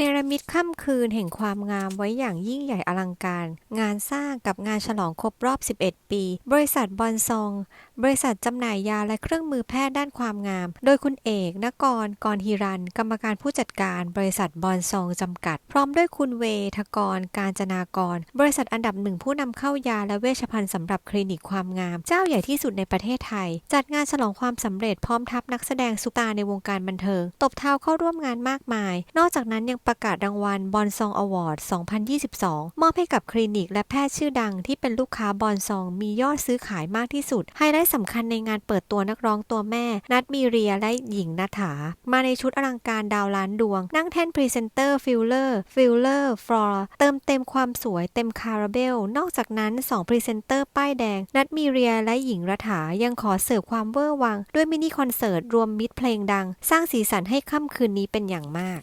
เนรมิตค่ำคืนแห่งความงามไว้อย่างยิ่งใหญ่อลังการ งานสร้างกับงานฉลองครบรอบ 11 ปี บริษัทบอนซอง บริษัทจำหน่ายยาและเครื่องมือแพทย์ด้านความงาม โดยคุณเอกนกร กรฮิรัน กรรมการผู้จัดการบริษัทบอนซองจำกัด พร้อมด้วยคุณเวทกร การจนากร บริษัทอันดับหนึ่งผู้นำเข้ายาและเวชภัณฑ์สำหรับคลินิกความงาม เจ้าใหญ่ที่สุดในประเทศไทย จัดงานฉลองความสำเร็จพร้อมทัพนักแสดงซุปตาในวงการบันเทิง ตบเท้าเข้าร่วมงานมากมาย นอกจากนั้นยังประกาศรางวัลบอนซองอวอร์ด 2022 มอบให้กับคลินิกและแพทย์ชื่อดังที่เป็นลูกค้าบอนซองมียอดซื้อขายมากที่สุด ไฮไลท์สำคัญในงานเปิดตัวนักร้องตัวแม่ นัดมีเรียและหญิงนัฐามาในชุดอลังการดาวล้านดวง นั่งแท่นพรีเซนเตอร์ฟิลเลอร์ฟิลเลอร์ฟลอร์เติมเต็มความสวยเต็มคาราเบล นอกจากนั้น 2 พรีเซนเตอร์ป้ายแดง นัดมีเรียและหญิงรัฐายังขอเสิร์ฟความเวอร์วัง ด้วยมินิคอนเสิร์ตรวมมิตรเพลงดัง สร้างสีสันให้ค่ำคืนนี้เป็นอย่างมาก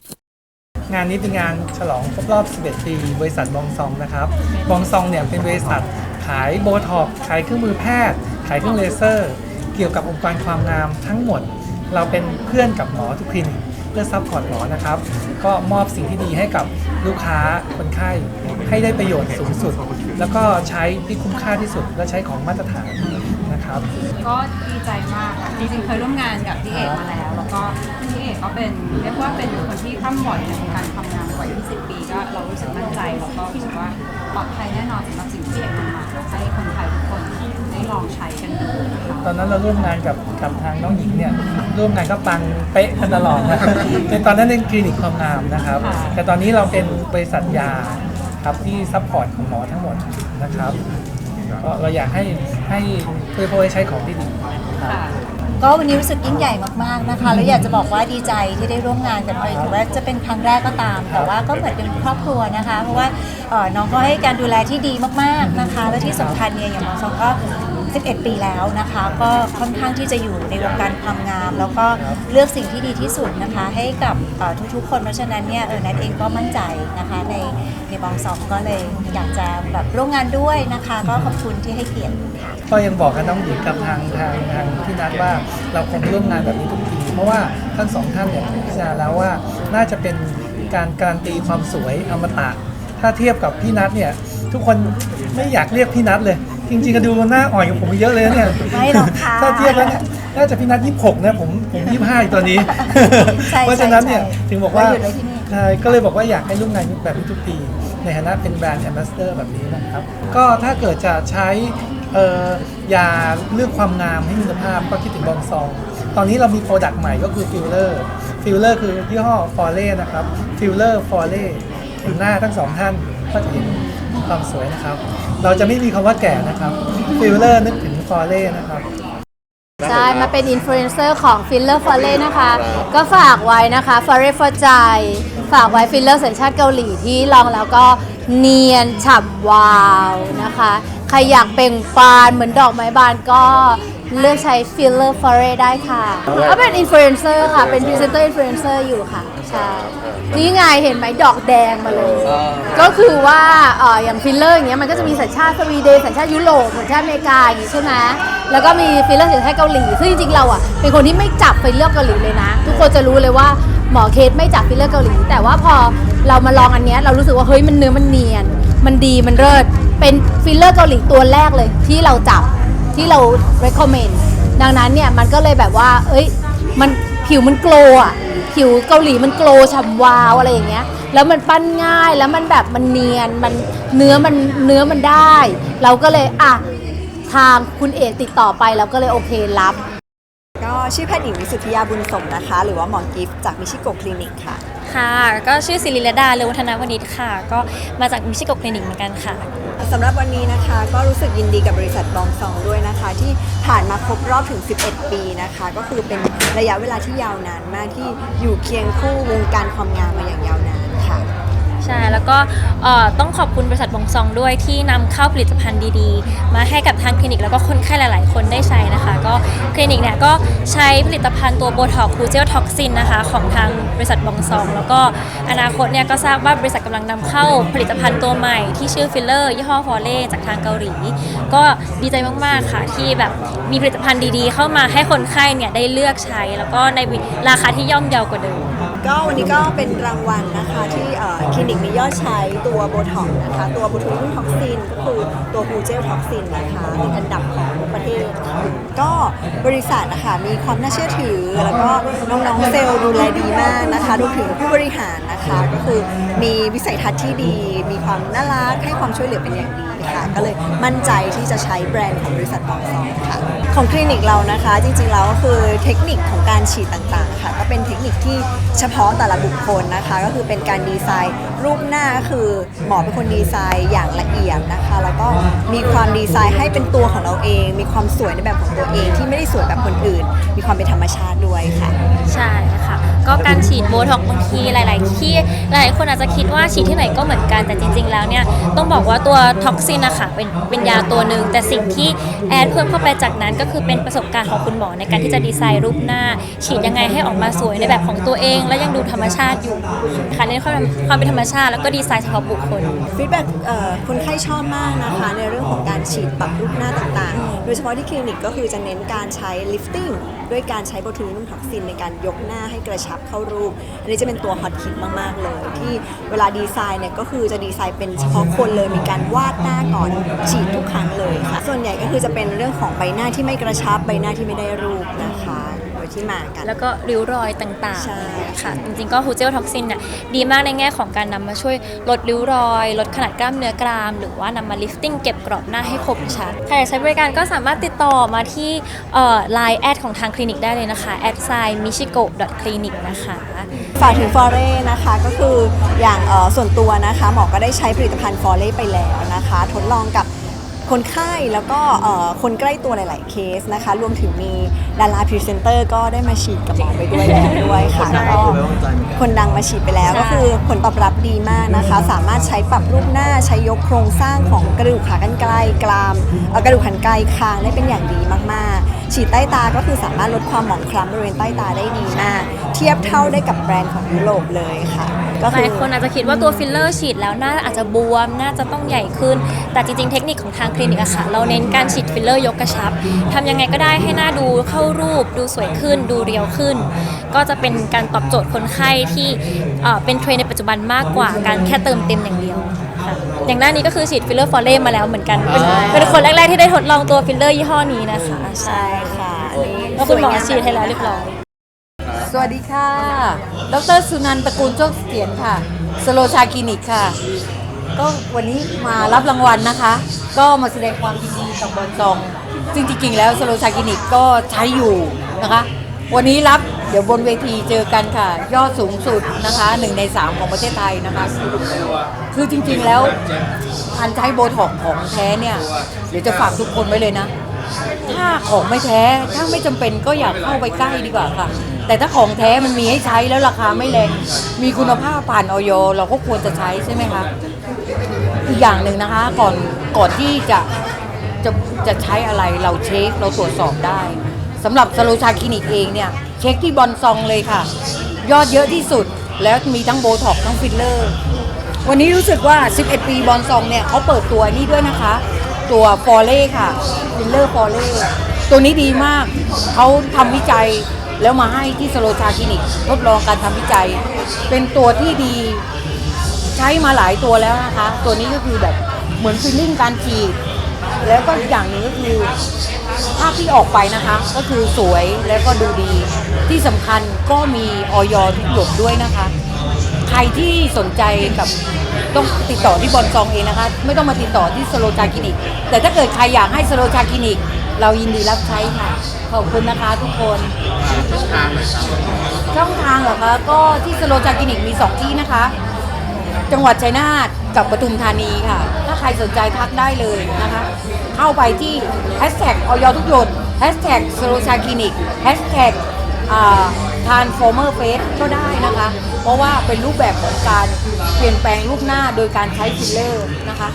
งานนี้เป็นงานฉลองครบรอบ 11 ปี บริษัทบองซองนะครับบองซองเนี่ยเป็นบริษัทขายโบท็อกซ์ขายเครื่องมือแพทย์ ขายเครื่องเลเซอร์ เกี่ยวกับองค์การความงามทั้งหมด เราเป็นเพื่อนกับหมอทุกคลินิกเพื่อซัพพอร์ตหมอนะครับ ก็มอบสิ่งที่ดีให้กับลูกค้าคนไข้ ให้ได้ประโยชน์สูงสุด แล้วก็ใช้ที่คุ้มค่าที่สุดและใช้ของมาตรฐาน นะครับ ก็ดีใจมากค่ะจริงๆเคยร่วมงานกับพี่เอกมาแล้ว แล้วก็พี่เอกก็เป็นเรียกว่าเป็นคนที่ข้ามบ่อยในวงการทำงานกว่า 20 ปีก็เรารู้สึกมั่นใจแล้วก็รู้สึกว่าปลอดภัยแน่นอนสำหรับสิ่งที่พี่เอกนำมาให้คนไทยทุกคนได้ลองใช้กันดูนะคะ ตอนนั้นเราร่วมงานกับกับทางน้องหญิงเนี่ยร่วมงานก็ปังเป๊ะกันตลอดนะในตอนนั้นเป็นคลินิกความงามนะครับแต่ตอนนี้เราเป็นบริษัทยาครับที่ซัพพอร์ตของหมอทั้งหมดนะครับ ก็เราอยากให้ให้เพื่อให้ใช้ของที่ดีครับค่ะ ก็วันนี้รู้สึกยิ่งใหญ่มากๆนะคะแล้วอยากจะบอกว่าดีใจที่ได้ร่วมงานกันไปถือว่าจะเป็นครั้งแรกก็ตาม แต่ว่าก็เหมือนเป็นครอบครัวนะคะ เพราะว่าเอ่อน้องก็ให้การดูแลที่ดีมากๆนะคะ และที่สำคัญเนี่ยอย่างน้องซองก็ 11 ปีแล้วนะคะ ก็ค่อนข้างที่จะอยู่ในวงการความงาม แล้วก็เลือกสิ่งที่ดีที่สุดนะคะ ให้กับทุกๆ คนเพราะฉะนั้นเนี่ยเออนัทเองก็มั่นใจนะคะในในบองซองก็เลยอยากจะแบบร่วมงานด้วยนะคะ ก็ขอบคุณที่ให้เกียรติค่ะก็ยังบอกกับน้องหญิงกับทางทางทางพี่นัทว่าเราคงร่วมงานแบบนี้ทุกทีเพราะว่าทั้งสองท่านเนี่ยพิจารณาแล้วว่าน่าจะเป็นการการันตีความสวยอมตะถ้าเทียบกับพี่นัทเนี่ยทุกคนไม่อยากเรียกพี่นัทเลย จริงๆก็ดูหน้าอ่อยกว่าผมเยอะเลยเนี่ยไม่หรอกค่ะถ้าเทียบแล้วเนี่ยน่าจะพี่นัทยี่สิบหกนะผมผมยี่สิบห้าตัวนี้ ใช่เพราะฉะนั้นเนี่ยใช่ถึงบอกว่าเราอยู่ในที่นี่ ใช่ก็เลยบอกว่าอยากให้ร่วมงานแบบนี้ทุกปี ในฐานะเป็นแบรนด์แอมบาสเดอร์แบบนี้นะครับ ก็ถ้าเกิดจะใช้เอ่อยาเรื่องความงามให้มีคุณภาพก็คิดถึงบองซอง ตอนนี้เรามีโปรดักต์ใหม่ก็คือฟิลเลอร์ฟิลเลอร์คือยี่ห้อฟอร์เล่นะครับฟิลเลอร์ฟอร์เล่อยู่หน้าทั้งสองท่านก็จะเห็นความสวยนะครับ เราจะไม่มีคำว่าแก่นะครับฟิลเลอร์นึกถึงฟอร์เล่นะครับ ใช่ มาเป็นอินฟลูเอนเซอร์ของฟิลเลอร์ฟอเล่นะคะ ก็ฝากไว้นะคะฟอเรฟอใจฝากไว้ฟิลเลอร์สัญชาติเกาหลีที่ลองแล้วก็เนียนฉ่ำวาวนะคะ ใครอยากเปล่งปานเหมือนดอกไม้บานก็ เลือกใช้ Filler f o r e ได้ค่ะก็เป็นอินฟลูเอนเซอร์ค่ะ เป็นพรีเซนเตอร์อินฟลูเอนเซอร์อยู่ค่ะ ใช่ นี่ไงเห็นไหมดอกแดงมาเลย ก็คือว่าเอ่ออย่างฟิลเลอร์อย่างเงี้ยมันก็จะมีสัญชาติสวีเดนสัญชาติยุโรปสัญชาติอเมริกาอย่างงี้ใช่ไหมแล้วก็มีฟิลเลอร์สัญชาติเกาหลี ซึ่งจริงๆเราอะเป็นคนที่ไม่จับฟิลเลอร์เกาหลีเลยนะ ทุกคนจะรู้เลยว่าหมอเคสไม่จับฟิลเลอร์เกาหลี แต่ว่าพอเรามาลองอันเนี้ยเรารู้สึกว่าเฮ้ยมันเนื้อมันเนียน มันดีมันเลิศเป็นฟิลเลอร์เกาหลีตัวแรกเลยที่เราจับ ที่เรา recommend ดังนั้นเนี่ยมันก็เลยแบบว่า เอ้ย มันผิวมันโกลว์อะ ผิวเกาหลีมันโกลว์ฉ่ำวาวอะไรอย่างเงี้ย แล้วมันปั้นง่าย แล้วมันแบบมันเนียน มันเนื้อมันเนื้อมันได้ เราก็เลยอะทางคุณเอกติดต่อไปเราก็เลยโอเครับ ก็ชื่อแพทย์หญิงวิสุทธิยาบุญสมนะคะ หรือว่าหมอกิฟต์จากมิชิโกคลินิกค่ะ ค่ะ ก็ชื่อศิริลดาเลือวัฒนวณิชค่ะ ก็มาจากมิชิโกคลินิกเหมือนกันค่ะ สำหรับวันนี้นะคะก็รู้สึกยินดีกับบริษัทบองซองด้วยนะคะ ที่ผ่านมาครบรอบถึง 11 ปีนะคะ ก็คือเป็นระยะเวลาที่ยาวนานมากที่อยู่เคียงคู่วงการความงามมาอย่างยาวนาน ใช่ แล้วก็เอ่อต้องขอบคุณบริษัทบงซองด้วยที่นำเข้าผลิตภัณฑ์ดีๆ มาให้กับทางคลินิกแล้วก็คนไข้หลาย ๆ คนได้ใช้นะคะ ก็คลินิกเนี่ยก็ใช้ผลิตภัณฑ์ตัวโบท็อกคูเจลท็อกซินนะคะของทางบริษัทบงซอง แล้วก็อนาคตเนี่ยก็ทราบว่าบริษัทกำลังนำเข้าผลิตภัณฑ์ตัวใหม่ที่ชื่อฟิลเลอร์ยี่ห้อฟอร์เล่จากทางเกาหลี ก็ดีใจมากๆค่ะที่แบบมีผลิตภัณฑ์ดีๆ เข้ามาให้คนไข้เนี่ยได้เลือกใช้ แล้วก็ในราคาที่ย่อมเยาวกว่าเดิม ก็วันนี้ก็เป็นรางวัลนะคะที่คลินิกมียอดใช้ตัวโบท็อกนะคะ ตัวบูทูลท็อกซินก็คือตัวฮูเจลท็อกซินนะคะเป็นอันดับของประเทศ ก็บริษัทนะคะมีความน่าเชื่อถือ แล้วก็น้องๆเซลล์ดูแลดีมากนะคะรวมถึงผู้บริหารนะคะ ก็คือมีวิสัยทัศน์ที่ดี มีความน่ารักให้ความช่วยเหลือเป็นอย่างดีค่ะก็เลยมั่นใจที่จะใช้แบรนด์ของบริษัทบองซองค่ะของคลินิกเรานะคะ จริงๆแล้วก็คือเทคนิคของการฉีดต่างๆ ค่ะก็เป็นเทคนิคที่เฉพาะแต่ละบุคคลนะคะ ก็คือเป็นการดีไซน์ รูปหน้าคือหมอเป็นคนดีไซน์อย่างละเอียดนะคะ แล้วก็มีความดีไซน์ให้เป็นตัวของเราเอง มีความสวยในแบบของตัวเองที่ไม่ได้สวยแบบคนอื่น มีความเป็นธรรมชาติด้วยค่ะ ใช่ค่ะ ก็การฉีดโบท็อกบางทีหลาย ๆ ที่หลายๆคนอาจจะคิดว่าฉีดที่ไหนก็เหมือนกันแต่จริง ๆ แล้วเนี่ยต้องบอกว่าตัวท็อกซินนะคะเป็นเป็นยาตัวหนึ่งแต่สิ่งที่แอดเพิ่มเข้าไปจากนั้นก็คือเป็นประสบการณ์ของคุณหมอในการที่จะดีไซน์รูปหน้า ฉีดยังไงให้ออกมาสวยในแบบของตัวเอง และยังดูธรรมชาติอยู่ค่ะเน้นความความเป็นธรรมชาติแล้วก็ดีไซน์เฉพาะบุคคล ฟีดแบ็กคนไข้ชอบมากนะคะ ในเรื่องของการฉีดปรับรูปหน้าต่างๆ โดยเฉพาะที่คลินิกก็คือจะเน้นการใช้ลิฟติ้งด้วยการใช้โบทูลินุมท็อกซินในการยกหน้าให้กระชับเข้ารูป อันนี้จะเป็นตัวฮอตฮิตมากๆเลย ที่เวลาดีไซน์เนี่ยก็คือจะดีไซน์เป็นเฉพาะคนเลยมีการวาดหน้าก่อนฉีดทุกครั้งเลยค่ะส่วนใหญ่ก็คือจะเป็นเรื่องของใบหน้าที่ไม่กระชับใบหน้าที่ไม่ได้รูปนะคะโดย ที่มากัน แล้วก็ริ้วรอยต่างใช่ๆค่ะ จริงๆก็ฮูเจลท็อกซินเนี่ยดีมากในแง่ของการนำมาช่วยลดริ้วรอย ลดขนาดกล้ามเนื้อกราม หรือว่านำมาลิฟติ้งเก็บกรอบหน้าให้คมชัดใครอยากใช้บริการก็สามารถติดต่อมาที่ไลน์แอดของทางคลินิกได้เลยนะคะแอดไซมิชิโกะ clinic นะคะฝากถึงฟอเร่นะคะก็คืออย่างเอ่อส่วนตัวนะคะหมอก็ได้ใช้ผลิตภัณฑ์ฟอเร่ไปแล้วนะคะ ทดลองกับ คนไข้แล้วก็เอ่อคนใกล้ตัวหลาย ๆ เคสนะคะ รวมถึงมีดาราพรีเซนเตอร์ก็ได้มาฉีดกับหมอไปด้วยแล้วด้วยค่ะก็คนดังมาฉีดไปแล้วใช่ก็คือผลตอบรับดีมากนะคะ สามารถใช้ปรับรูปหน้าใช้ยกโครงสร้างของกระดูกขากรรไกรกรามเอ่อกระดูกหันไกรคางได้เป็นอย่างดีมาก ๆ ฉีดใต้ตาก็คือสามารถลดความหมองคล้ำบริเวณใต้ตาได้ดีมาก เทียบเท่าได้กับแบรนด์ของยุโรปเลยค่ะ ก็หคืลายคนอาจจะคิดว่าตัวฟิลเลอร์ฉีดแล้วหน้าอาจจะบวมน่าจะต้องใหญ่ขึ้น แต่จริงๆ เทคนิคของทางคลินิกอะค่ะ เราเน้นการฉีดฟิลเลอร์ยกกระชับทำยังไงก็ได้ให้หน้าดูเข้ารูป ดูสวยขึ้น ดูเรียวขึ้น ก็จะเป็นการตอบโจทย์คนไข้ที่เอ่อเป็นเทรนด์ในปัจจุบันมากกว่าการแค่เติมเต็มอย่างเดียว อย่างหน้านี้ก็คือฉีดฟิลเลอร์ฟอลเล่มาแล้วเหมือนกัน เป็นเป็นคนแรกๆที่ได้ทดลองตัวฟิลเลอร์ยี่ห้อนี้นะคะ ใช่ใช่ค่ะอันนี้แล้วคุณหมอฉีดให้แล้วเรียบร้อย สวัสดีค่ะ ดรสุนันท์ตระกูลโชคเสถียรค่ะ สโลชาคลินิกค่ะ ก็วันนี้มารับรางวัลนะคะ ก็มาแสดงความยินดีกับบอลซองซึ่งจริงๆแล้วสโลชาคลินิกก็ใช้อยู่นะคะ วันนี้รับ เดี๋ยวบนเวทีเจอกันค่ะ ยอดสูงสุดนะคะหนึ่งในสามของประเทศไทยนะคะ คือจริงๆแล้วการใช้โบท็อกของแท้เนี่ย เดี๋ยวจะฝากทุกคนไว้เลยนะ ถ้าของไม่แท้ถ้าไม่จำเป็นก็อย่าเข้าไปใกล้ดีกว่าค่ะ แต่ถ้าของแท้มันมีให้ใช้แล้วราคาไม่แรง มีคุณภาพผ่านออยเราก็ควรจะใช้ใช่ไหมคะอีกอย่างหนึ่งนะคะก่อนก่อนที่จะจะจะใช้อะไรเราเช็คเราตรวจสอบได้ สำหรับสโลชาคลินิกเองเนี่ยเช็คที่บอลซองเลยค่ะ ยอดเยอะที่สุดแล้วมีทั้งโบท็อกซ์ทั้งฟิลเลอร์ วันนี้รู้สึกว่า 11 ปีบอลซองเนี่ยเขาเปิดตัวนี่ด้วยนะคะ ตัวฟอเล่ค่ะฟิลเลอร์ฟอเล่ตัวนี้ดีมากเขาทำวิจัยแล้วมาให้ที่สโลชาคลินิกทดลองการทำวิจัย เป็นตัวที่ดีใช้มาหลายตัวแล้วนะคะ ตัวนี้ก็คือแบบเหมือนฟิลลิ่งการฉีดแล้วก็อีกอย่างหนึ่งก็คือ ภาพที่ออกไปนะคะ ก็คือสวยแล้วก็ดูดี ที่สำคัญก็มีออยทุกหยดด้วยนะคะ ใครที่สนใจกับต้องติดต่อที่บอลซองเองนะคะ ไม่ต้องมาติดต่อที่สโลชาคลินิก แต่ถ้าเกิดใครอยากให้สโลชาคลินิก เรายินดีรับใช้ค่ะ ขอบคุณนะคะทุกคน ช่องทางเหรอคะ ก็ที่สโลชาคลินิกมี 2 ที่นะคะ จังหวัดชัยนาท กับปทุมธานีค่ะ ถ้าใครสนใจทักได้เลยนะคะ เข้าไปที่แฮชแท็กออยทุกหยดแฮชแท็กสโลชาคลินิกแฮชแท็กทานฟอร์เมอร์เฟสก็ได้นะคะ เพราะว่าเป็นรูปแบบของการเปลี่ยนแปลงรูปหน้าโดยการใช้ฟิลเลอร์นะคะ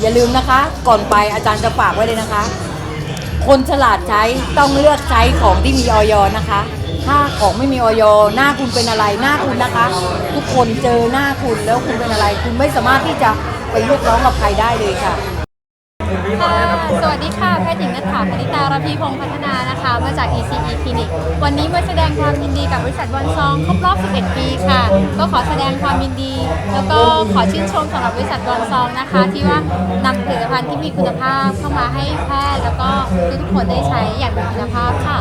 อย่าลืมนะคะ ก่อนไปอาจารย์จะฝากไว้เลยนะคะ คนฉลาดใช้ต้องเลือกใช้ของที่มีออยนะคะ ถ้าของไม่มีออยหน้าคุณเป็นอะไรหน้าคุณนะคะ ทุกคนเจอหน้าคุณแล้วคุณเป็นอะไร คุณไม่สามารถที่จะไปเรียกร้องกับใครได้เลยค่ะ พี่ขอแนะนำสวัสดีค่ะ แพทย์หญิงนัทธาคณิตารพีพงศ์พัฒนานะคะ มาจาก ECE Clinic วันนี้มาแสดงความยินดีกับบริษัทบอลซองครบรอบ 11 ปีค่ะ ก็ขอแสดงความยินดี แล้วก็ขอชื่นชมสำหรับบริษัทบอลซองนะคะ ที่ว่านำผลิตภัณฑ์ที่มีคุณภาพเข้ามาให้แพทย์แล้วก็ทุกๆคนได้ใช้อย่างมีคุณภาพค่ะ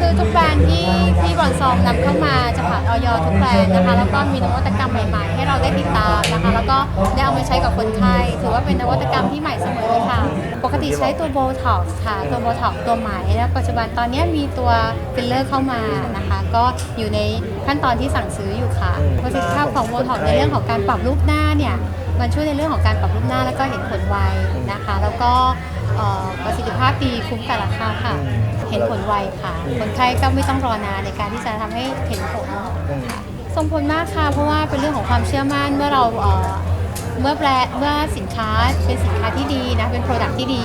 คือทุกแบรนด์ที่ที่บอลซองนำเข้ามาจะผ่านออยทุกแบรนด์นะคะ แล้วก็มีนวัตกรรมใหม่ๆ ให้เราได้ติดตามนะคะ แล้วก็ได้เอามาใช้กับคนไข้ถือว่าเป็นนวัตกรรมที่ใหม่เสมอเลยค่ะปกติใช้ตัวโบท็อกซ์ค่ะ ตัวโบท็อกซ์ตัวใหม่แล้วปัจจุบันตอนนี้มีตัวฟิลเลอร์เข้ามานะคะ ก็อยู่ในขั้นตอนที่สั่งซื้ออยู่ค่ะประสิทธิภาพของโบท็อกซ์ในเรื่องของการปรับรูปหน้าเนี่ยมันช่วยในเรื่องของการปรับรูปหน้าแล้วก็เห็นผลไวนะคะ แล้วก็เอ่อประสิทธิภาพดีคุ้มกับราคาค่ะ เห็นผลไวค่ะ คนไข้ก็ไม่ต้องรอนานในการที่จะทำให้เห็นผลค่ะส่งผลมากค่ะ เพราะว่าเป็นเรื่องของความเชื่อมั่นเมื่อเรา เมื่อแปลเมื่อสินค้าเป็นสินค้าที่ดีนะ เป็นโปรดักที่ดี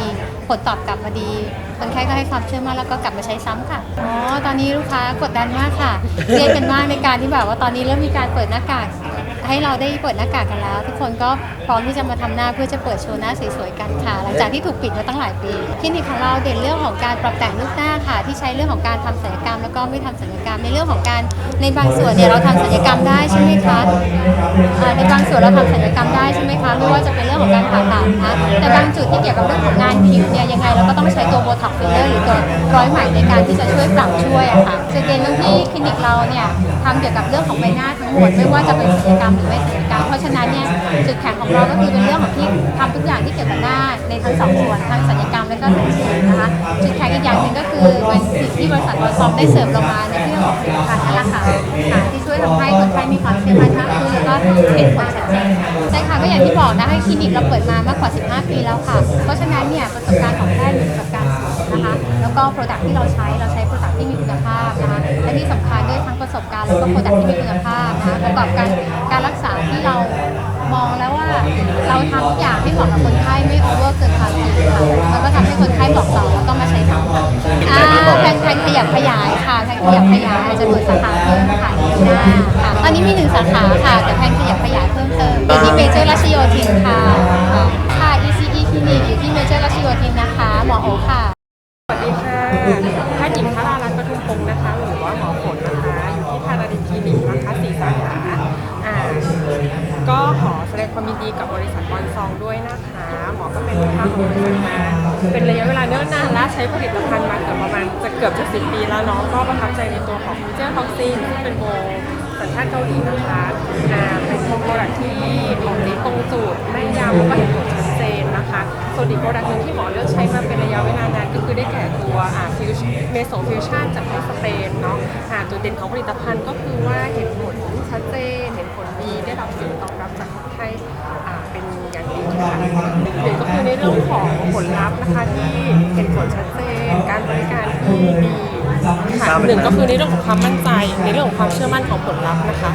ผลตอบกลับมาดี คนไข้ก็ให้ความเชื่อมั่นแล้วก็กลับมาใช้ซ้ำค่ะ อ๋อ ตอนนี้ลูกค้ากดดันมากค่ะเครียดกันมากในการที่แบบว่าตอนนี้เริ่มมีการเปิดหน้ากาก ให้เราได้เปิดหน้ากากกันแล้ว ทุกคนก็พร้อมที่จะมาทำหน้าเพื่อจะเปิดโชว์หน้าสวยๆกันค่ะ หลังจากที่ถูกปิดมาตั้งหลายปีคลินิกของเราเด่นเรื่องของการปรับแต่งรูปหน้าค่ะ ที่ใช้เรื่องของการทำศัลยกรรม แล้วก็ไม่ทำศัลยกรรมในเรื่องของการในบางส่วนเนี่ยเราทำศัลยกรรมได้ใช่ไหมคะในบางส่วนเราทำศัลยกรรมได้ใช่ไหมคะไม่ว่าจะเป็นเรื่องของการผ่าตัดนะแต่บางจุดที่เกี่ยวกับเรื่องของงานผิวเนี่ยยังไงเราก็ต้องใช้ตัวโบท็อกฟิลเลอร์หรือตัวร้อยไหมในการที่จะช่วยปรับช่วยอะค่ะจุดเด่นตรงที่คลินิกเราเนี่ยทำเกี่ยวกับเรื่องของใบหน้า หมดไม่ว่าจะเป็นศัลยกรรมหรือไม่ศัลยกรรมเพราะฉะนั้นเนี่ยจุดแข็งของเราก็คือเป็นเรื่องของที่ทำทุกอย่างที่เกี่ยวกับหน้าในทั้งสองส่วนทั้งศัลยกรรมและก็แต่งผิวนะคะจุดแข็งอีกอย่างหนึ่งก็คือเป็นสิ่งที่บริษัทวอลซอมได้เสริมเรามาในเรื่องของผลิตภัณฑ์นั่นแหละค่ะที่ช่วยทำให้คนไข้มีความเชื่อมั่นมากขึ้นแล้วก็เห็นผลชัดเจนใช่ค่ะก็อย่างที่บอกนะให้คลินิกเราเปิดมามากกว่า 15 ปีแล้วค่ะ เพราะฉะนั้นเนี่ยประสบการณ์ของแพทย์มีประสบการณ์นะคะแล้วก็โปรดักที่เราใช้เราใช้ ที่มีคุณภาพนะคะและที่สำคัญด้วยทั้งประสบการณ์แล้วก็โปรดักที่มีคุณภาพนะคะประกอบกันการรักษาที่เรามองแล้วว่าเราทำทุกอย่างที่เหมาะกับคนไข้ไม่โอเวอร์เกินความจริงค่ะแล้วก็ทำให้คนไข้บอกต่อแล้วก็มาใช้ซ้ำอ่าแพนแพนขยับขยายค่ะแพนขยับขยายอาจจะเปิดสาขาเพิ่มค่ะในปีหน้าค่ะตอนนี้มีหนึ่งสาขาค่ะแต่แพนขยับขยายเพิ่มเติมอยู่ที่เมเจอร์รัชโยธินค่ะค่ะค่ะ ECE คลินิกอยู่ที่เมเจอร์รัชโยธินนะคะ หมอโอค่ะ พงศ์นะคะ หรือว่าหมอฝนนะคะอยู่ที่พาราดินคลินิกนะคะสี่สาขาอ่าก็ขอแสดงความยินดีกับบริษัทบอลซองด้วยนะคะ หมอก็เป็นลูกค้าของบริษัทมาเป็นระยะเวลาเนิ่นนานและใช้ผลิตภัณฑ์มาเกือบประมาณจะเกือบจะสิบปีแล้วเนาะก็ประทับใจในตัวของฟิเจอร์ท็อกซินซึ่เป็นโบสัญชาติเกาหลีนะคะอ่าเป็นโปรดักที่ของดีตรงจุดไม่ยาวแล้วก็เห็นผลชัดเจ นนะคะส่วนอีกโปรดักหนึ่งที่หมอเลือกใช้มาเป็นระยะเวลานานก็คือได้แก่ตัวอ่าฟิวเมโซฟิวชั่นจากประเทศสเปนเนาะอ่าตัวเด่นของผลิตภัณฑ์ก็คือว่าเห็นผลชัดเจนเห็นผลดีได้รับเสียงตอบรับจากคนไข้อ่าเป็นอย่างดีค่ะหนึ่งก็คือในเรื่องของผลลัพธ์นะคะที่เห็นผลชัดเจนการบริการที่ดีค่ะหนึ่งก็คือในเรื่องของความมั่นใจ ในเรื่องของความเชื่อมั่นของผลลัพธ์นะคะ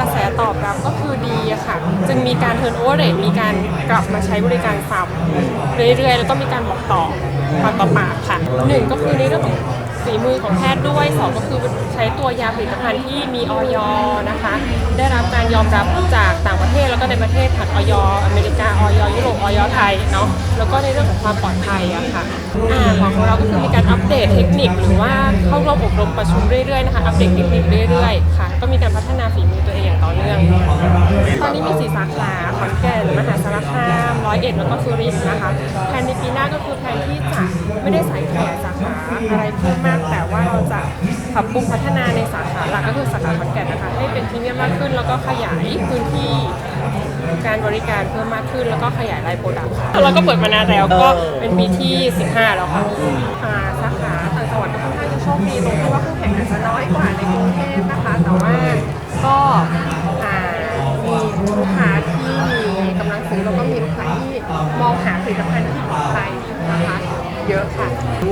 กระแสตอบรับก็คือดีอะค่ะ จึงมีการเทิร์นโอเวอร์เรทมีการกลับมาใช้บริการซ้ำเรื่อยๆ แล้วก็มีการบอกต่อปากต่อปากค่ะหนึ่งก็คือในเรื่องของ ฝีมือของแพทย์ด้วยสองก็คือใช้ตัวยาผลิตภัณฑ์ที่มีออยนะคะ ได้รับการยอมรับจากต่างประเทศแล้วก็ในประเทศผ่านออยอเมริกาออยยุโรปออยไทยเนาะแล้วก็ในเรื่องของความปลอดภัยอะค่ะอ่าของเราก็คือมีการอัปเดตเทคนิคหรือว่าเข้าร่วมอบรมประชุมเรื่อยๆนะคะอัปเดตเทคนิคเรื่อยๆค่ะก็มีการพัฒนาฝีมือตัวเองอย่างต่อเนื่อง ตอนนี้มีสีสาขาขอนแก่นมหาสารคามร้อยเอ็ดแล้วก็สุรินทร์นะคะแผนในปีหน้าก็คือแผนที่จะไม่ได้สายขยายสาขา อะไรเพิ่มมาก แต่ว่าเราจะปรับปรุงพัฒนาในสาขาหลักก็คือสาขาขอนแก่นนะคะ ให้เป็นพรีเมียมมากขึ้น แล้วก็ขยายพื้นที่การบริการเพิ่มมากขึ้น แล้วก็ขยายรายโปรดักต์ค่ะเราก็เปิดมานานแล้วก็เป็นปีที่ 15 แล้วค่ะอ่าสาขาต่างจังหวัดก็ค่อนข้างจะโชคดีตรงที่ว่าคู่แข่งอาจจะน้อยกว่าในกรุงเทพนะคะ แต่ว่าก็อ่ามีลูกค้าที่มีกำลังซื้อแล้วก็มีลูกค้าที่มองหาผลิตภัณฑ์ที่ปลอดภัยนะคะ เยอะค่ะ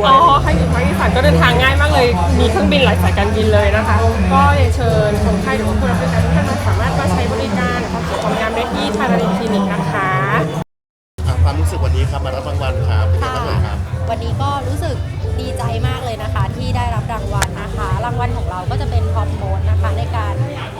อ๋อใครอยู่ภาคอีสานก็เดินทางง่ายมากเลย มีเครื่องบินหลายสายการบินเลยนะคะ ก็เรียนเชิญคนไข้หรือว่าผู้รับบริการทุกท่านสามารถมาใช้บริการความสวยความงามได้ที่ทารารินคลินิกนะคะอะความรู้สึกวันนี้ครับมารับรางวัลครับเป็นยังไงบ้างครับ วันนี้ก็รู้สึกดีใจมากเลยนะคะ ที่ได้รับรางวัลนะคะ รางวัลของเราก็จะเป็นฮอร์โมนนะคะ ในการ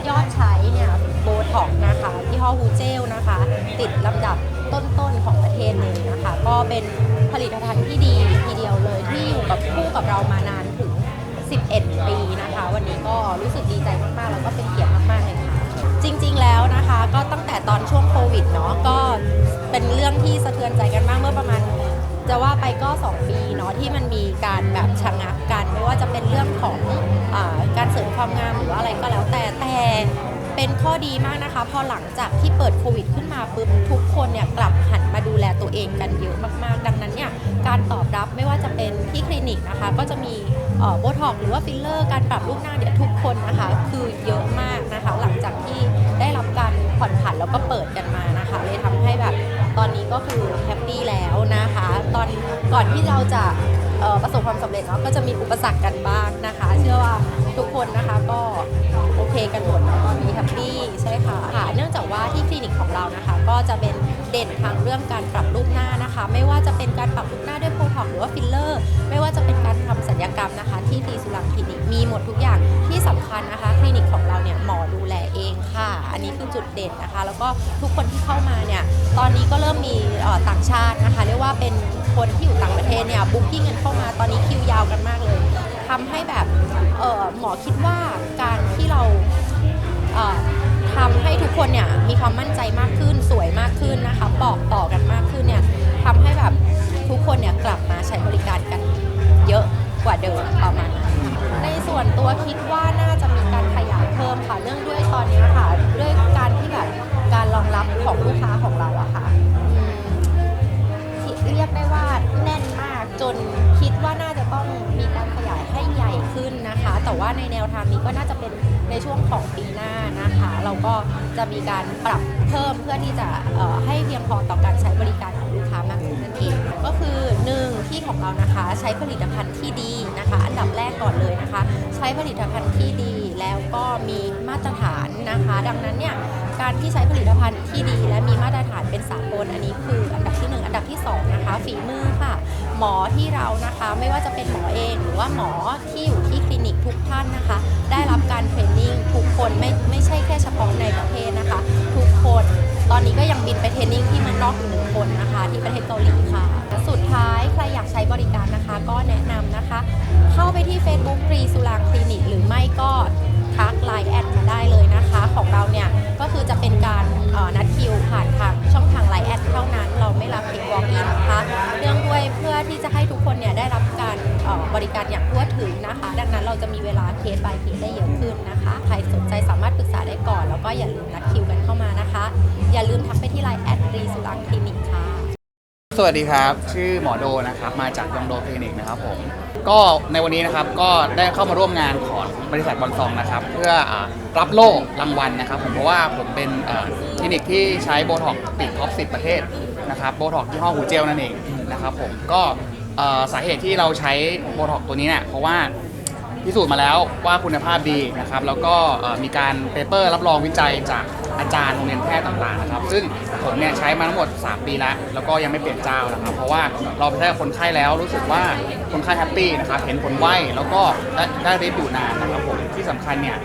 ยอดใช้เนี่ย โบท็อกนะคะที่ห้อฮูเจลนะคะ ติดลำดับต้นๆของประเทศเลยนะคะ ก็เป็นผลิตภัณฑ์ที่ดีทีเดียวเลยที่อยู่กับคู่กับเรามานานถึง 11 ปีนะคะ วันนี้ก็รู้สึกดีใจมากๆ แล้วก็เป็นเกียรติมากๆเลยค่ะ จริงๆแล้วนะคะก็ตั้งแต่ตอนช่วงโควิดเนาะก็เป็นเรื่องที่สะเทือนใจกันมากเมื่อประมาณจะว่าไปก็ 2 ปีเนาะที่มันมีการแบบชะงักกันไม่ว่าจะเป็นเรื่องของอการเสริมความงามหรือว่าอะไรก็แล้วแต่แต่ เป็นข้อดีมากนะคะ พอหลังจากที่เปิดโควิดขึ้นมาปุ๊บทุกคนเนี่ยกลับหันมาดูแลตัวเองกันเยอะมากๆ ดังนั้นเนี่ยการตอบรับไม่ว่าจะเป็นที่คลินิกนะคะ ก็จะมีโบท็อกหรือว่าฟิลเลอร์การปรับรูปหน้าเนี่ยทุกคนนะคะ คือเยอะมากนะคะ หลังจากที่ได้รับการผ่อนผันแล้วก็เปิดกันมานะคะ เลยทำให้แบบตอนนี้ก็คือแฮปปี้แล้วนะคะ ตอนก่อนที่เราจะประสบความสำเร็จเนาะก็จะมีอุปสรรคกันบ้างนะคะ เชื่อว่าทุกคนนะคะก็ เคกันหมดแล้วก็มีแฮปปี้ใช่ค่ะค่ะ เนื่องจากว่าที่คลินิกของเรานะคะ ก็จะเป็นเด่นทางเรื่องการปรับรูปหน้านะคะ ไม่ว่าจะเป็นการปรับรูปหน้าด้วยโบท็อกหรือว่าฟิลเลอร์ ไม่ว่าจะเป็นการทำศัลยกรรมนะคะ ที่ตีสุรังคลินิกมีหมดทุกอย่างที่สำคัญนะคะ คลินิกของเราเนี่ยหมอดูแลเองค่ะ อันนี้คือจุดเด่นนะคะ แล้วก็ทุกคนที่เข้ามาเนี่ยตอนนี้ก็เริ่มมีต่างชาตินะคะ เรียกว่าเป็นคนที่อยู่ต่างประเทศเนี่ยบุ๊กิ้งกันเข้ามาตอนนี้คิวยาวกันมากเลย ทำให้แบบเออหมอคิดว่าการที่เราเอ่อทำให้ทุกคนเนี่ยมีความมั่นใจมากขึ้นสวยมากขึ้นนะคะบอกต่อกันมากขึ้นเนี่ยทำให้แบบทุกคนเนี่ยกลับมาใช้บริการกันเยอะกว่าเดิมประมาณนั้ในส่วนตัวคิดว่าน่าจะมีการขยายเพิ่มค่ะเนื่องด้วยตอนนี้ค่ะด้วยการที่แบบการรองรับของลูกค้าของเราอะค่ะอืมเรียกได้ว่าแน่นมากจน นะคะ แต่ว่าในแนวทางนี้ก็น่าจะเป็นในช่วงของปีหน้านะคะ เราก็จะมีการปรับเพิ่มเพื่อที่จะให้เพียงพอต่อการใช้บริการของลูกค้ามากขึ้นนั่นเองก็คือหนึ่งที่ของเรานะคะใช้ผลิตภัณฑ์ที่ดีนะคะ อันดับแรกก่อนเลยนะคะ ใช้ผลิตภัณฑ์ที่ดีแล้วก็มีมาตรฐานนะคะ ดังนั้นเนี่ยการที่ใช้ผลิตภัณฑ์ที่ดี และมีมาตรฐานเป็นสากลอันนี้คืออันดับที่หนึ่งอันดับที่สองนะคะ ฝีมือค่ะ หมอที่เรานะคะไม่ว่าจะเป็นหมอเอง หรือว่าหมอที่อยู่ที่คลิ ท่านนะคะ ได้รับการเทรนนิ่งทุกคนไม่ไม่ใช่แค่เฉพาะในประเทศนะคะ ทุกคนตอนนี้ก็ยังบินไปเทรนนิ่งที่มืองนอกอยู่หนึ่งคนนะคะ ที่ประเทศเกาหลีค่ะสุดท้ายใครอยากใช้บริการนะคะ ก็แนะนำนะคะ เข้าไปที่ Facebook ฟรีสุรางคลินิก หรือไม่ก็ทักไลน์แอดมาได้เลยนะคะ ของเราเนี่ยก็คือจะเป็นการนัดคิวผ่านทางช่องทางไลน์แอดเท่านั้น การอย่างทั่วถึงนะคะ ดังนั้นเราจะมีเวลาเคส by เคสได้เยอะขึ้นนะคะ ใครสนใจสามารถปรึกษาได้ก่อน แล้วก็อย่าลืมนัดคิวกันเข้ามานะคะ อย่าลืมทักไปที่ไลน์แอดรีสุรางคลินิกค่ะสวัสดีครับ ชื่อหมอโดนะครับ มาจากยองโดคลินิกนะครับผม ก็ในวันนี้นะครับ ก็ได้เข้ามาร่วมงานของบริษัทบอลซองนะครับ เพื่อรับโล่รางวัลนะครับ ผม เพราะว่าผมเป็นคลินิกที่ใช้โบท็อกติดท็อป10 ประเทศนะครับ โบท็อกที่ห้อหูเจลนั่นเองนะครับผม ก็ เอ่อสาเหตุที่เราใช้โบท็อกตัวนี้เนี่ยเพราะว่าพิสูจน์มาแล้วว่าคุณภาพดีนะครับ แล้วก็เอ่อมีการเปเปอร์รับรองวิจัยจากอาจารย์โรงเรียนแพทย์ต่างๆนะครับ ซึ่งผมเนี่ยใช้มาทั้งหมด 3 ปีแล้ว แล้วก็ยังไม่เปลี่ยนเจ้านะครับ เพราะว่าเราไปใช้กับคนไข้แล้วรู้สึกว่าคนไข้แฮปปี้นะครับ เห็นผลไวแล้วก็ได้ได้ฤทธิ์อยู่นานนะครับผมที่สำคัญเนี่ย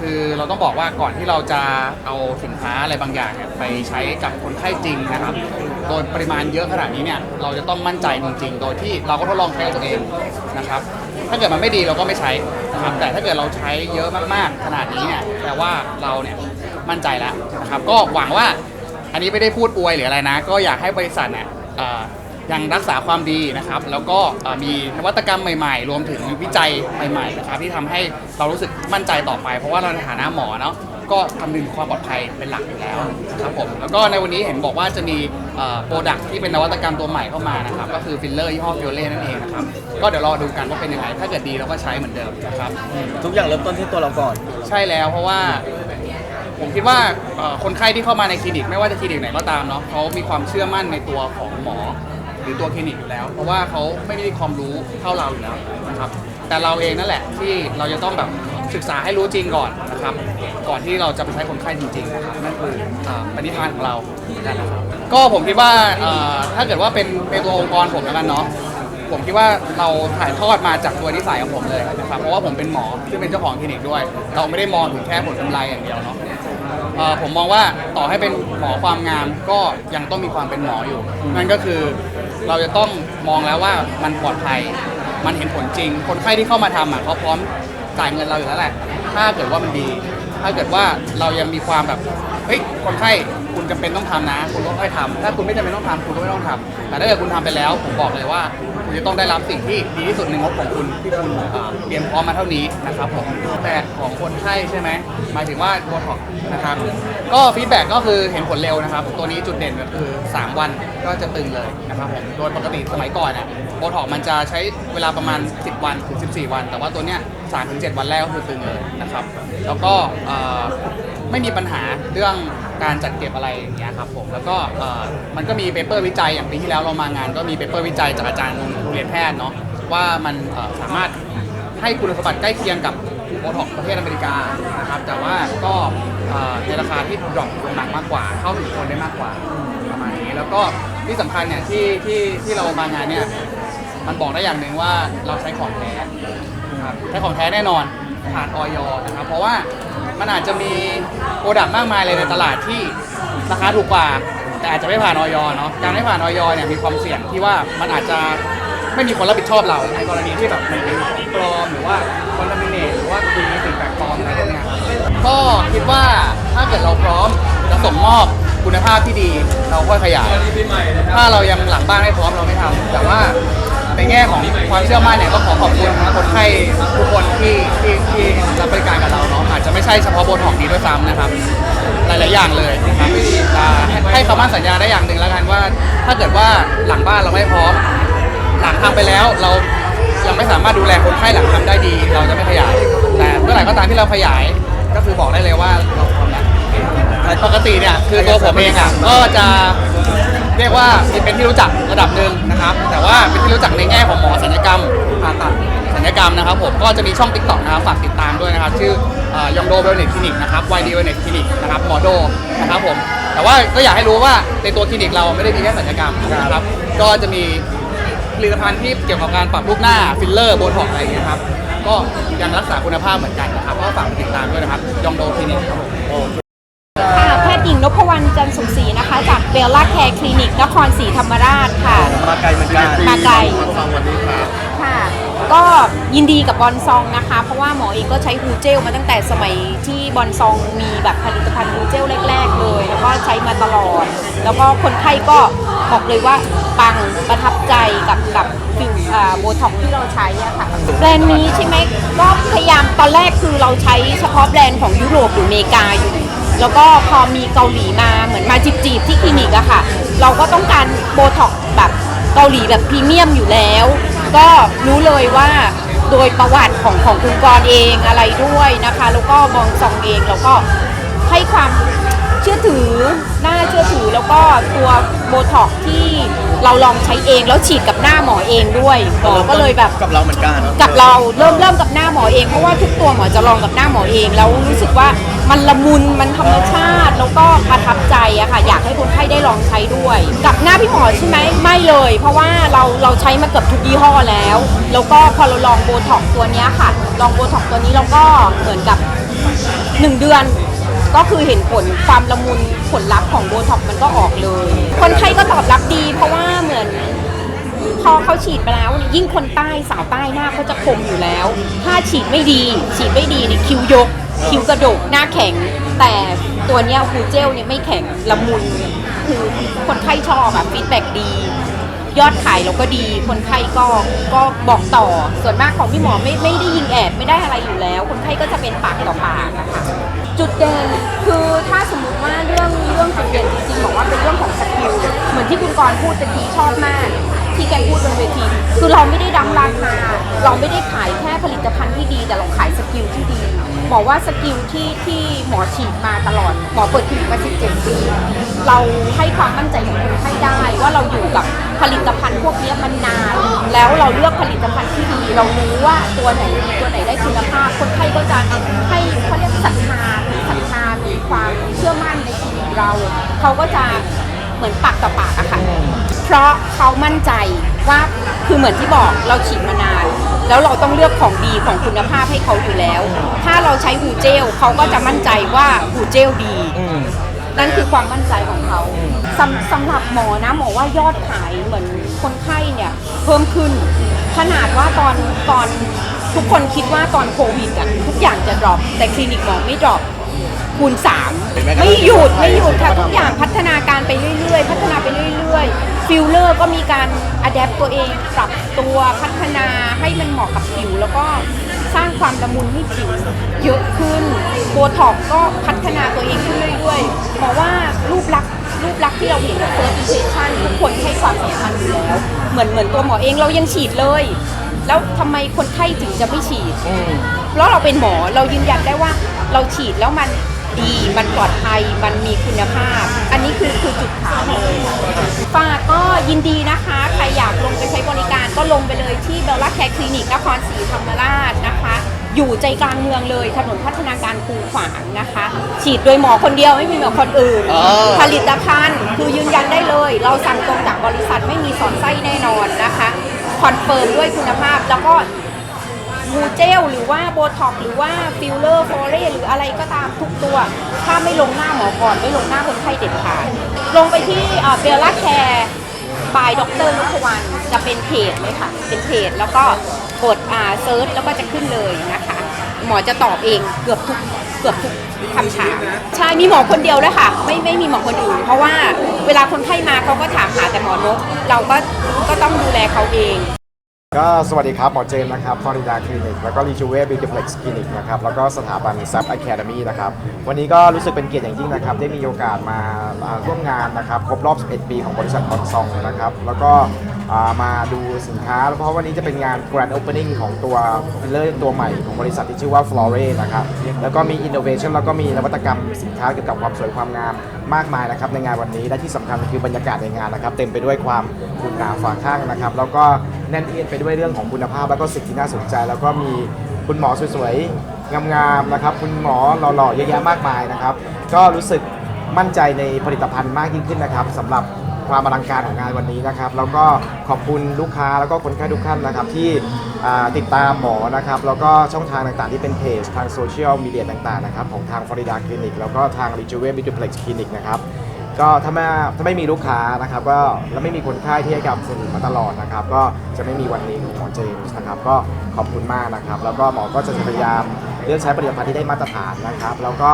คือเราต้องบอกว่าก่อนที่เราจะเอาสินค้าอะไรบางอย่างเนี่ยไปใช้กับคนไข้จริงนะครับโดยปริมาณเยอะขนาดนี้เนี่ยเราจะต้องมั่นใจจริงๆ โดยที่เราก็ทดลองใช้กับตัวเองนะครับ ถ้าเกิดมันไม่ดีเราก็ไม่ใช้นะครับแต่ถ้าเกิดเราใช้เยอะมากๆขนาดนี้เนี่ยแปลว่าเราเนี่ยมั่นใจแล้วนะครับ ก็หวังว่าอันนี้ไม่ได้พูดอวยหรืออะไรนะ ก็อยากให้บริษัทเนี่ย ยังรักษาความดีนะครับ แล้วก็เอ่อมีนวัตกรรมใหม่ๆ รวมถึงวิจัยใหม่ๆนะครับที่ทำให้เรารู้สึกมั่นใจต่อไป เพราะว่าเราในฐานะหมอเนาะก็คำนึงความปลอดภัยเป็นหลักอยู่แล้วนะครับผมแล้วก็ในวันนี้เห็นบอกว่าจะมีโปรดักที่เป็นนวัตกรรมตัวใหม่เข้ามานะครับก็คือฟิลเลอร์ยี่ห้อฟิโอเล่นั่นเองนะครับก็เดี๋ยวรอดูกันว่าเป็นยังไงถ้าเกิดดีเราก็ใช้เหมือนเดิมนะครับทุกอย่างเริ่มต้นที่ตัวเราก่อน ใช่แล้วเพราะว่าผมคิดว่าเอ่อคนไข้ที่เข้ามาในคลินิก ไม่ว่าจะคลินิกไหนก็ตามเนาะเขามีความเชื่อมั่นในตัวของหมอ หรือตัวคลินิกอยู่แล้ว เพราะว่าเขาไม่ได้ความรู้เท่าเราอยู่แล้วนะครับแต่เราเองนั่นแหละที่เราจะต้องแบบศึกษาให้รู้จริงก่อนนะครับ ก่อนที่เราจะไปใช้คนไข้จริงๆนะครับนั่นคืออ่าปณิธานของเรานั่นนะครับก็ผมคิดว่าเอ่อถ้าเกิดว่าเป็นเป็นตัวองค์กรผมแล้วกันเนาะผมคิดว่าเราถ่ายทอดมาจากตัวนิสัยของผมเลยนะครับเพราะว่าผมเป็นหมอที่งเป็นเจ้าของคลินิกด้วย เราไม่ได้มองถึงแค่ผลกำไรอย่างเดียวเนาะ เอ่อผมมองว่าต่อให้เป็นหมอความงามก็ยังต้องมีความเป็นหมออยู่ นั่นก็คือเราจะต้องมองแล้วว่ามันปลอดภัย มันเห็นผลจริง คนไข้ที่เข้ามาทำอะเขาพร้อมจ่ายเงินเราอยู่แล้วแหละ ถ้าเกิดว่ามันดี ถ้าเกิดว่าเรายังมีความแบบเฮ้ยคนไข้คุณจำเป็นต้องทำนะ คุณต้องค่อยทำถ้าคุณไม่จำเป็นต้องทำคุณก็ไม่ต้องทำแต่ถ้าเกิดคุณทำไปแล้ว ผมบอกเลยว่า คุณจะต้องได้รับสิ่งที่ดีที่สุดในงบของคุณที่คุณอ่าเตรียมพร้อมมาเท่านี้นะครับผมแต่ของคนไข้ใช่ไหมหมายถึงว่าโบท็อกนะครับก็ฟีดแบ็กก็คือเห็นผลเร็วนะครับ ตัวนี้จุดเด่นก็คือ 3 วันก็จะตึงเลยนะครับผมโดยปกติสมัยก่อนเนี่ยโบท็อกมันจะใช้เวลาประมาณ 10 วันถึง 14 วัน แต่ว่าตัวเนี้ย3ถึง7วันแรกก็คือตึงเลยนะครับ แล้วก็เอ่อ ไม่มีปัญหาเรื่องการจัดเก็บอะไรอย่างเงี้ยครับผมแล้วก็เอ่อมันก็มีเปเปอร์วิจัยอย่างปีที่แล้วเรามางาน ก็มีเปเปอร์วิจัยจากอาจารย์โรงเรียนแพทย์เนาะว่ามันเอ่อสามารถให้คุณสมบัติใกล้เคียงกับโบท็อกประเทศอเมริกานะครับแต่ว่าก็เอ่อในราคาที่ดรอปลงหนักมากกว่า เข้าถึงคนได้มากกว่าประมาณนี้แล้วก็ที่สำคัญเนี่ยที่ที่ที่เรามางานเนี่ยมันบอกได้อย่างหนึ่งว่าเราใช้ของแท้ ครับใช้ของแท้แน่นอนผ่านออยนะครับ เพราะว่า มันอาจจะมีโปรดักต์มากมายเลยในตลาดที่ราคาถูกกว่า แต่อาจจะไม่ผ่านออยเนาะการไม่ผ่านออยเนี่ยมีความเสี่ยงที่ว่ามันอาจจะไม่มีคนรับผิดชอบเราในกรณีที่แบบมันเป็นของปลอมหรือว่าคอนทามิเนตหรือว่ามีสิ่งแปลกปลอมอะไรพวกนี้ก็คิดว่าถ้าเกิดเราพร้อมจะส่งมอบคุณภาพที่ดีเราค่อยขยายถ้าเรายังหลังบ้านไม่พร้อมเราไม่ทำแต่ว่าในแง่ของความเชื่อมั่นเนี่ยก็ขอขอบคุณคนไข้ทุกคนที่ที่ที่รับบริการกับเราเนาะอา จะไม่ใช่เฉพาะโบท็อกนี้ด้วยซ้ำนะครับ หลาย ๆ อย่างเลยนะครับจะให้ให้คำมั่นสัญญาได้อย่างหนึ่งแล้วกันว่า ถ้าเกิดว่าหลังบ้านเราไม่พร้อม หลังทำไปแล้วเรายังไม่สามารถดูแลคนไข้หลังทำได้ดี เราจะไม่ขยาย แต่เมื่อไหร่ก็ตามที่เราขยายก็คือบอกได้เลยว่าเราพร้อมแล้วปกติเนี่ยคือตัวผมเองอะก็จะเรียกว่าเป็นที่รู้จักระดับหนึ่งนะครับ แต่ว่าเป็นที่รู้จักในแง่ของหมอศัลยกรรมผ่าตัด ลยกรรมนะครับผมก็จะมีช่องติ๊กต็อกนะครับฝากติดตามด้วยนะครับ ชื่อยองโดเวลเนสคลินิกนะครับ YD Wellness Clinic นะครับหมอโดนะครับผมแต่ว่าก็อยากให้รู้ว่าในตัวคลินิกเราไม่ได้มีแค่ศัลยกรรมนะครับก็จะมีผลิตภัณฑ์ที่เกี่ยวกับการปรับรูปหน้าฟิลเลอร์โบท็อกอะไรอย่างเงี้ยครับก็ยังรักษาคุณภาพเหมือนกันนะครับก็ฝากติดตามด้วยนะครับยองโดคลินิกครับผมค่ะแพทย์หญิงนพวรรณจันทร์สุขศรีนะคะ จากเบลล่าแคร์คลินิกนครศรีธรรมราชค่ะมาไกลเหมือนกันมาไกลฟังวันนี้ครับค่ะ ก็ยินดีกับบอนซองนะคะ เพราะว่าหมอเองก็ใช้ฮูเจลมาตั้งแต่สมัยที่บอนซองมีแบบผลิตภัณฑ์ฮูเจลแรก ๆ เลย แล้วก็ใช้มาตลอด แล้วก็คนไข้ก็บอกเลยว่าปังประทับใจกับกับฟิวโบท็อกที่เราใช้อะค่ะแบรนด์นี้ใช่ไหมก็พยายามตอนแรกคือเราใช้เฉพาะแบรนด์ของยุโรปหรืออเมริกาอยู่แล้วก็พอมีเกาหลีมาเหมือนมาจีบๆที่คลินิกอะค่ะ เราก็ต้องการโบท็อกแบบเกาหลีแบบพรีเมียมอยู่แล้ว ก็รู้เลยว่าโดยประวัติของของคุณกรณ์เองอะไรด้วยนะคะ แล้วก็บองซองเองแล้วก็ให้ความเชื่อถือน่าเชื่อถือแล้วก็ตัวโบท็อกที่เราลองใช้เองแล้วฉีดกับหน้าหมอเองด้วยหมอก็เลยแบบกับเราเหมือนกัน กับเราเริ่มเริ่มกับหน้าหมอเองเพราะว่าทุกตัวหมอจะลองกับหน้าหมอเองแล้วรู้สึกว่า มันละมุนมันธรรมชาติแล้วก็ประทับใจอะค่ะ อยากให้คนไข้ได้ลองใช้ด้วย กับหน้าพี่หมอใช่ไหมไม่เลย เพราะว่าเราเราใช้มาเกือบทุกยี่ห้อแล้ว แล้วก็พอเราลองโบท็อกตัวเนี้ยค่ะ ลองโบท็อกตัวนี้เราก็เหมือนกับหนึ่งเดือน ก็คือเห็นผลความละมุนผลลัพธ์ของโบท็อกมันก็ออกเลย คนไข้ก็ตอบรับดี เพราะว่าเหมือน พอเขาฉีดไปแล้วยิ่งคนใต้สาวใต้หน้าเขาจะคมอยู่แล้ว ถ้าฉีดไม่ดี ฉีดไม่ดีเนี่ยคิ้วยก คิ้วกระดกหน้าแข็ง แต่ตัวเนี้ยฮูเจลเนี่ยไม่แข็งละมุนคือคนไข้ชอบแบบฟีดแบ็ดี ยอดขายเราก็ดี คนไข้ก็ก็บอกต่อส่วนมากของพี่หมอไม่ไม่ได้ยิงแอดไม่ได้อะไรอยู่แล้ว คนไข้ก็จะเป็นปากต่อปากนะคะจุดเด่นคือถ้าสมมติว่าเรื่องเรื่องจุดเด่นจริงๆบอกว่าเป็นเรื่องของสกิลเหมือนที่คุณกรณ์พูดตะกี้ชอบมาก ที่แกพูดบนเวที คือเราไม่ได้ดังราคาเราไม่ได้ขายแค่ผลิตภัณฑ์ที่ดี แต่เราขายสกิลที่ดีบอกว่าสกิลที่ที่หมอฉีดมาตลอดหมอเปิดคลินิกมา 17 ปี เราให้ความมั่นใจกับคนไข้ได้ว่าเราอยู่กับผลิตภัณฑ์พวกนี้มันนาน แล้วเราเลือกผลิตภัณฑ์ที่ดี เรารู้ว่าตัวไหนดีตัวไหนได้คุณภาพ คนไข้ก็จะให้เขาเรียกศรัทธามีศรัทธามีความเชื่อมั่นในคลินิกเรา เขาก็จะ เหมือนปากต่อปากอะค่ะ เพราะเขามั่นใจว่าคือเหมือนที่บอกเราฉีดมานาน แล้วเราต้องเลือกของดีของคุณภาพให้เขาอยู่แล้ว ถ้าเราใช้ฮูเจลเขาก็จะมั่นใจว่าฮูเจลดี นั่นคือความมั่นใจของเขาสำสำหรับหมอนะหมอว่ายอดขายเหมือนคนคนไข้เนี่ยเพิ่มขึ้น ขนาดว่าตอนตอนทุกคนคิดว่าตอนโควิดอะทุกอย่างจะดรอปแต่คลินิกหมอไม่ดรอป คูณสามไม่หยุดไม่หยุดค่ะทุกอย่างพัฒนาการไปเรื่อยๆ พัฒนาไปเรื่อยๆฟิลเลอร์ก็มีการอัดแอปตัวเอง ปรับตัวพัฒนาให้มันเหมาะกับผิว แล้วก็สร้างความละมุนให้ผิวเยอะขึ้นโบท็อกก็พัฒนาตัวเองขึ้นเรื่อยๆบอกว่ารูปลักษณ์รูปลักษณ์ที่เราเห็นกับเฟิร์สอิมเพรสชั่นทุกคนให้ความสำคัญอยู่แล้วเหมือนเหมือนตัวหมอเองเรายังฉีดเลย แล้วทำไมคนไข้ถึงจะไม่ฉีดเพราะเราเป็นหมอเรายืนยันได้ว่า เราฉีดแล้วมันดีมันปลอดภัยมันมีคุณภาพ อันนี้คือคือจุดขายเลยฝากก็ยินดีนะคะ ใครอยากลงไปใช้บริการก็ลงไปเลยที่เบลล่าแคร์คลินิกนครศรีธรรมราชนะคะ อยู่ใจกลางเมืองเลยถนนพัฒนาการคูขวางนะคะ ฉีดโดยหมอคนเดียวไม่มีหมอคนอื่น อ๋อ ผลิตภัณฑ์คือยืนยันได้เลย เราสั่งตรงจากบริษัทไม่มีสอนไส้แน่นอนนะคะคอนเฟิร์มด้วยคุณภาพแล้วก็ มูเจลหรือว่าโบท็อกหรือว่าฟิลเลอร์โฟเรหรืออะไรก็ตามทุกตัว ถ้าไม่ลงหน้าหมอก่อน ไม่ลงหน้าคนไข้เด็ดขาดลงไปที่เบลล่าแคร์บายด็อกเตอรนุชวันจะเป็นเพจเลยค่ะ เป็นเพจแล้วก็กดอ่าเซิร์ชแล้วก็จะขึ้นเลยนะคะ หมอจะตอบเองเกือบทุกเกือบทุกคำถามใช่มีหมอคนเดียวด้วยค่ะ ไม่ไม่มีหมอคนอื่น เพราะว่าเวลาคนไข้มาเขาก็ถามหาแต่หมอนก เราก็ก็ต้องดูแลเขาเอง ก็สวัสดีครับ หมอเจมส์นะครับฟอริดาคลินิก แล้วก็รีจูเวบิวตี้เพล็กซ์คลินิกนะครับ แล้วก็สถาบันซับอะคาเดมี่นะครับ วันนี้ก็รู้สึกเป็นเกียรติอย่างยิ่งนะครับ ได้มีโอกาสมาร่วมงานนะครับ ครบรอบ 11 ปีของบริษัทคอนซองนะครับ แล้วก็มาดูสินค้า เพราะวันนี้จะเป็นงาน Grand Opening ของตัวฟิลเลอร์ตัวใหม่ของบริษัทที่ชื่อว่า Flore นะครับ แล้วก็มี Innovation แล้วก็มีนวัตกรรมสินค้าเกี่ยวกับความสวยความงาม มากมายนะครับในงานวันนี้และที่สำคัญคือบรรยากาศในงานนะครับ เต็มไปด้วยความคุณงามฝาข้างนะครับ แล้วก็แน่นเอียดไปด้วยเรื่องของคุณภาพ แล้วก็สิ่งที่น่าสนใจ แล้วก็มีคุณหมอสวยๆงามๆนะครับ คุณหมอหล่อๆเยอะแยะมากมายนะครับ ก็รู้สึกมั่นใจในผลิตภัณฑ์มากยิ่งขึ้นนะครับสำหรับ ความอลังการของงานวันนี้นะครับ แล้วก็ขอบคุณลูกค้าแล้วก็คนไข้ทุกท่านนะครับที่อ่าติดตามหมอนะครับ แล้วก็ช่องทางต่างๆที่เป็นเพจทางโซเชียลมีเดียต่างๆนะครับของทางฟลอริดาคลินิกแล้วก็ทาง r e j u v e b i u t y p l e x Clinic นะครับ ก็ถ้าไม่ถ้าไม่มีลูกค้านะครับ ก็แล้วไม่มีคนไข้ที่ให้การสนับสนุนมาตลอดนะครับ ก็จะไม่มีวันนี้ของหมอเจมส์นะครับ ก็ขอบคุณมากนะครับ แล้วก็หมอก็จะพยายามเลือกใช้ผลิตภัณฑ์ที่ได้มาตรฐานนะครับ แล้วก็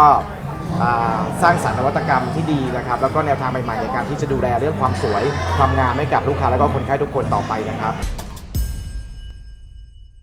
สร้างสรรค์นวัตกรรมที่ดีนะครับ แล้วก็แนวทางใหม่ๆในการที่จะดูแลเรื่องความสวยความงามให้กับลูกค้าแล้วก็คนไข้ทุกคนต่อไปนะครับ